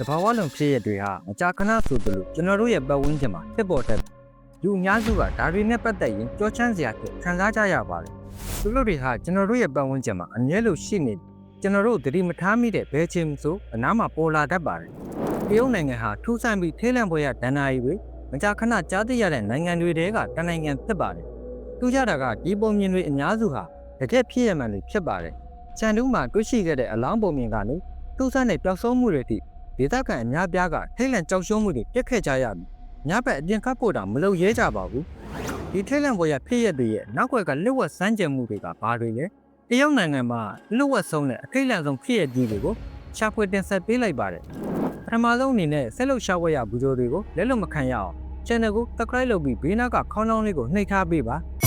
တဘာဝလုံးဖြစ်ရတွေဟာမကြာခဏဆိုသလိုကျွန်တော်တို့ရဲ့ပတ်ဝန်းကျင်မှာဖြစ်ပေါ်တတ်တယ်လူအများစုကဒါတွေနဲ့ပတ်သက်ရင်ကြောချမ်းစရာဖြစ်ခံစားကြရပါတယ်သူတို့တွေဟာကျွန်တော်တို့ရဲ့ပတ်ဝန်းကျင်မှာအမြဲလိုရှိနေတယ်ကျွန်တော်တို့သတိမထားမိတဲ့ဘဲချင်းဆိုအနားမှာပေါ်လာတတ်ပါတယ်တရုတ်နိုင်ငံဟာထူးဆန်းပြီးထိလန့်ပွဲရဒဏ္ဍာရီတွေမကြာခဏကြားသိရတဲ့နိုင်ငံတွေတဲကတနိုင်ငံဖြစ်ပါတယ်သူကြတာကဒီပုံမြင်တွေအများစုဟာတကယ်ဖြစ်ရမှန်တွေဖြစ်ပါတယ်ချန်တူးမှာတွေ့ရှိခဲ့တဲ့အလောင်းပုံမြင်ကနေထူးဆန်းတဲ့ပျောက်ဆုံးမှုတွေအထိ ဒေသခံအများပြားကထိတ်လန့်ကြောက်ရွံ့မှုတွေပြက်ခဲ့ကြရပြီ။ညဘက်အပြင်ခတ်ဖို့တောင်မလုပ်ရဲကြပါဘူး။ဒီထိတ်လန့်ပွဲရဖြစ်ရက်တွေရဲ့နောက်ွယ်ကလျှို့ဝှက်စမ်းကြံမှုတွေကဘာတွေလဲ။တရုတ်နိုင်ငံမှာလျှို့ဝှက်ဆုံးတဲ့အထိတ်လန့်ဆုံးဖြစ်ရက်ကြီးတွေကိုရှာဖွေတင်ဆက်ပေးလိုက်ပါတယ်။ပထမဆုံးအနေနဲ့ဆက်လုပ်ရှာဖွေရဘူဂျိုတွေကိုလက်လွတ်မခံရအောင် channel ကို subscribe လုပ်ပြီးဘေးနောက်ကခေါင်းလောင်းလေးကိုနှိပ်ထားပေးပါ။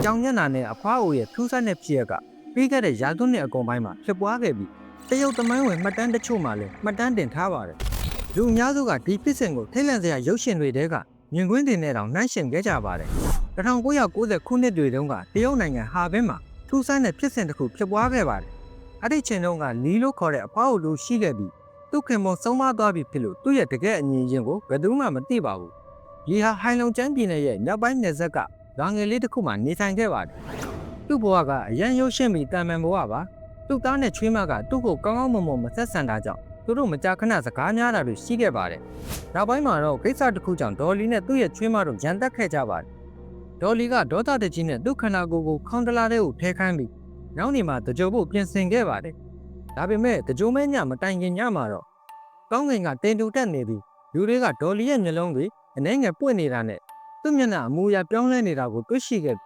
ကြောင်ညံ့နာနဲ့အဖွားအိုရဲ့ထူးဆန်းတဲ့ဖြစ်ရက်ကပြီးခဲ့တဲ့ရာသွန်းနှစ်အကုန်ပိုင်းမှာဖြစ်ပွားခဲ့ပြီးတရုတ်သမိုင်းဝင်မှတ်တမ်းတချို့မှာလည်းမှတ်တမ်းတင်ထားပါတယ်။လူအများစုကဒီဖြစ်စဉ်ကိုထိတ်လန့်စရာရုပ်ရှင်တွေတဲကမြင်ကွင်းတင်နဲ့တောင်နှိုင်းယှဉ်ခဲ့ကြပါတယ်။1990ခုနှစ်တွေတုန်းကတရုတ်နိုင်ငံဟာဘင်းမှာထူးဆန်းတဲ့ဖြစ်စဉ်တစ်ခုဖြစ်ပွားခဲ့ပါတယ်။အဲ့ဒီချိန်တုန်းကလီလို့ခေါ်တဲ့အဖွားအိုလူရှိခဲ့ပြီးသူ့ခင်မုံဆုံးမသွားပြီဖြစ်လို့သူ့ရဲ့တကယ်အငြင်းချင်းကိုဘယ်သူမှမသိပါဘူး။ဒီဟာဟိုင်လုံကျန်းပြည်နယ်ရဲ့မြောက်ပိုင်းနယ်စပ်က လွန်ငယ်လေးတစ်ခုမှနေထိုင်ခဲ့ပါတယ်။သူ့ဘဝကအရန်ရုပ်ရှင်ပြီးတာမန်ဘဝပါ။သူ့သားနဲ့ချွေးမကသူ့ကိုကောင်းကောင်းမွန်မွန်မဆက်ဆံတာကြောင့်သူတို့မကြာခဏစကားများတာတွေရှိခဲ့ပါတယ်။နောက်ပိုင်းမှာတော့ကိစ္စတစ်ခုကြောင့်ဒေါ်လီနဲ့သူ့ရဲ့ချွေးမတို့ရန်တက်ခဲ့ကြပါတယ်။ဒေါ်လီကဒေါသတကြီးနဲ့သူ့ခန္ဓာကိုယ်ကိုခေါင်းတလားတဲ့ကိုထဲခိုင်းပြီးနောက်နေမှာတကြိုဖို့ပြင်ဆင်ခဲ့ပါတယ်။ဒါပေမဲ့တကြိုမဲညမတိုင်ခင်ညမှာတော့ကောင်းကင်ကတင်တူတက်နေပြီးလူတွေကဒေါ်လီရဲ့မျက်လုံးတွေအနှဲငယ်ပွင့်နေတာနဲ့ သူ့မျက်နှာအမူအရာပြောင်းလဲနေတာကိုတွေ့ရှိခဲ့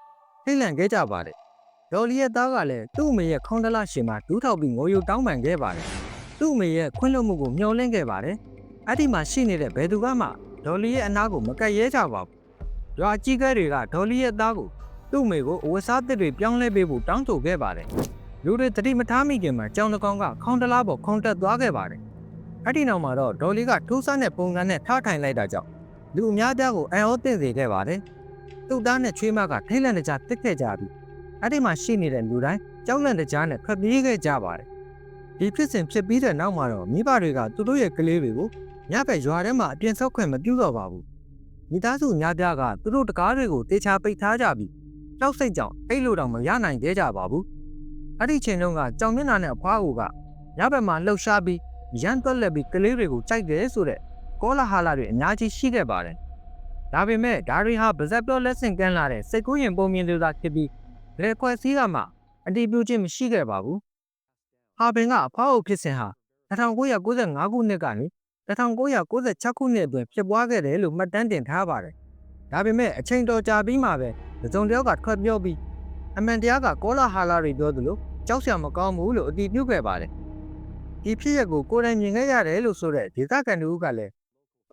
ထိတ်လန့်ခဲ့ကြပါတယ်။ဒေါ်လီရဲ့သားကလည်းသူ့အမေရဲ့ခေါင်းတလရှင်မှာဒူးထောက်ပြီးငိုယိုတောင်းပန်ခဲ့ပါတယ်။သူ့အမေရဲ့ခွင့်လွှတ်မှုကိုမျှော်လင့်ခဲ့ပါတယ်။အဲ့ဒီမှာရှိနေတဲ့ဘယ်သူကမှဒေါ်လီရဲ့အနာကိုမကတ်ရဲကြပါဘူး။ရွာကြီးကဲတွေကဒေါ်လီရဲ့သားကိုသူ့အမေကိုအဝတ်စားသစ်တွေပြောင်းလဲပေးဖို့တောင်းဆိုခဲ့ပါတယ်။လူတွေတတိမထားမိခင်မှာကြောင်တကောင်ကခေါင်းတလားပေါ်ခုန်တက်သွားခဲ့ပါတယ်။အဲ့ဒီနောက်မှာတော့ဒေါ်လီကထိုးဆန်းတဲ့ပုံစံနဲ့ထားထိုင်လိုက်တာကြောင့် လူအများပြားကိုအံ့ဩသင့်စေခဲ့ပါတယ်။သူ့သားနဲ့ချွေးမကထိတ်လန့်တကြားတက်ခဲ့ကြပြီးအဲ့ဒီမှာရှိနေတဲ့လူတိုင်းကြောက်လန့်တကြားနဲ့ထွက်ပြေးခဲ့ကြပါတယ်။ဒီဖြစ်စဉ်ဖြစ်ပြီးတဲ့နောက်မှာတော့မိဘတွေကသူတို့ရဲ့ကလေးတွေကိုညဘက်ရွာထဲမှာအပြင်ဆောက်ခွင့်မပြုတော့ပါဘူး။မိသားစုအများပြားကသူတို့တကားတွေကိုတေချာပိတ်ထားကြပြီးကြောက်စိတ်ကြောင့်အိတ်လို့တောင်မရနိုင်သေးကြပါဘူး။အဲ့ဒီချိန်တုန်းကကြောင်မျက်နှာနဲ့အဖွားအိုကညဘက်မှာလှုပ်ရှားပြီးရန်တွက်လက်ပြီးကလေးတွေကိုကြိုက်တယ်ဆိုတဲ့ ကောလာဟာလာတွေအများကြီးရှိခဲ့ပါတယ်။ဒါပေမဲ့ဒါတွေဟာဗဇက်ပြောလက်ဆင့်ကမ်းလာတဲ့စိတ်ကူးရင်ပုံမြင်သူသာဖြစ်ပြီးဘယ်ခွဲစည်းကမှအတီးပြုခြင်းမရှိခဲ့ပါဘူး။ဟာပင်ကအဖောက်အုပ်ဖြစ်စဉ်ဟာ1995ခုနှစ်ကနေ1996ခုနှစ်အတွင်းဖြစ်ပွားခဲ့တယ်လို့မှတ်တမ်းတင်ထားပါတယ်။ဒါပေမဲ့အချိန်တော်ကြာပြီးမှပဲသစုံတယောက်ကထွက်ပြောပြီးအမှန်တရားကကောလာဟာလာတွေပြောသလိုကြောက်စရာမကောင်းဘူးလို့အတီးပြုခဲ့ပါတယ်။ဒီဖြစ်ရပ်ကိုကိုယ်တိုင်မြင်ခဲ့ရတယ်လို့ဆိုတဲ့ဒေသခံတို့ကလည်း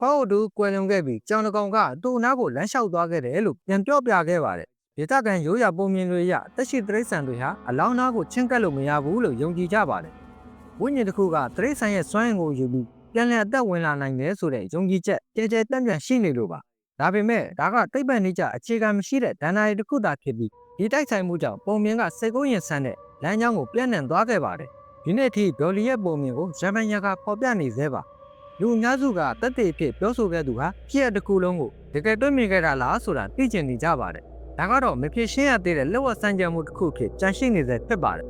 ဖောက်တူကွယ်လွန်ခဲ့ပြီးကြောင်တကောင်ကသူ့အနားကိုလမ်းလျှောက်သွားခဲ့တယ်လို့ပြန်ပြောပြခဲ့ပါတယ်။ဒေသခံရိုးရာပုံမြင်တွေအရတက်ရှိတရိษံတွေဟာအလောင်းသားကိုချင်းကပ်လို့မရဘူးလို့ယုံကြည်ကြပါတယ်။ဝိညာဉ်တစ်ခုကတရိษံရဲ့စွမ်းအင်ကိုယူပြီးပြန်လည်အသက်ဝင်လာနိုင်တယ်ဆိုတဲ့ယုံကြည်ချက်ကြဲကြဲတန့်ပြန်ရှိနေလို့ပါ။ဒါပေမဲ့ဒါကတိတ်ပံ့နေကြအခြေခံမရှိတဲ့ဒဏ္ဍာရီတစ်ခုသာဖြစ်ပြီးဒီတိုက်ဆိုင်မှုကြောင့်ပုံမြင်ကစိတ်ကူးရင်ဆန်းတဲ့လမ်းကြောင်းကိုပြန့်နှံ့သွားခဲ့ပါတယ်။ဒီနေ့ထိဒေါ်လီရဲ့ပုံမြင်ကိုဂျပန်ရကပေါ်ပြနေသေးပါ။ လူအများစုကတက်တေဖြစ်ပြောဆိုခဲ့သူဟာဖြစ်ရတစ်ခုလုံးကိုတကယ်တွေ့မြင်ခဲ့တာလားဆိုတာသိကျင်နေကြပါတယ်။ဒါကတော့မဖြစ်ရှင်းရသေးတဲ့လက်ဝတ်စံကြံမှုတစ်ခုဖြစ်ကြန့်ရှိနေစေဖြစ်ပါတယ်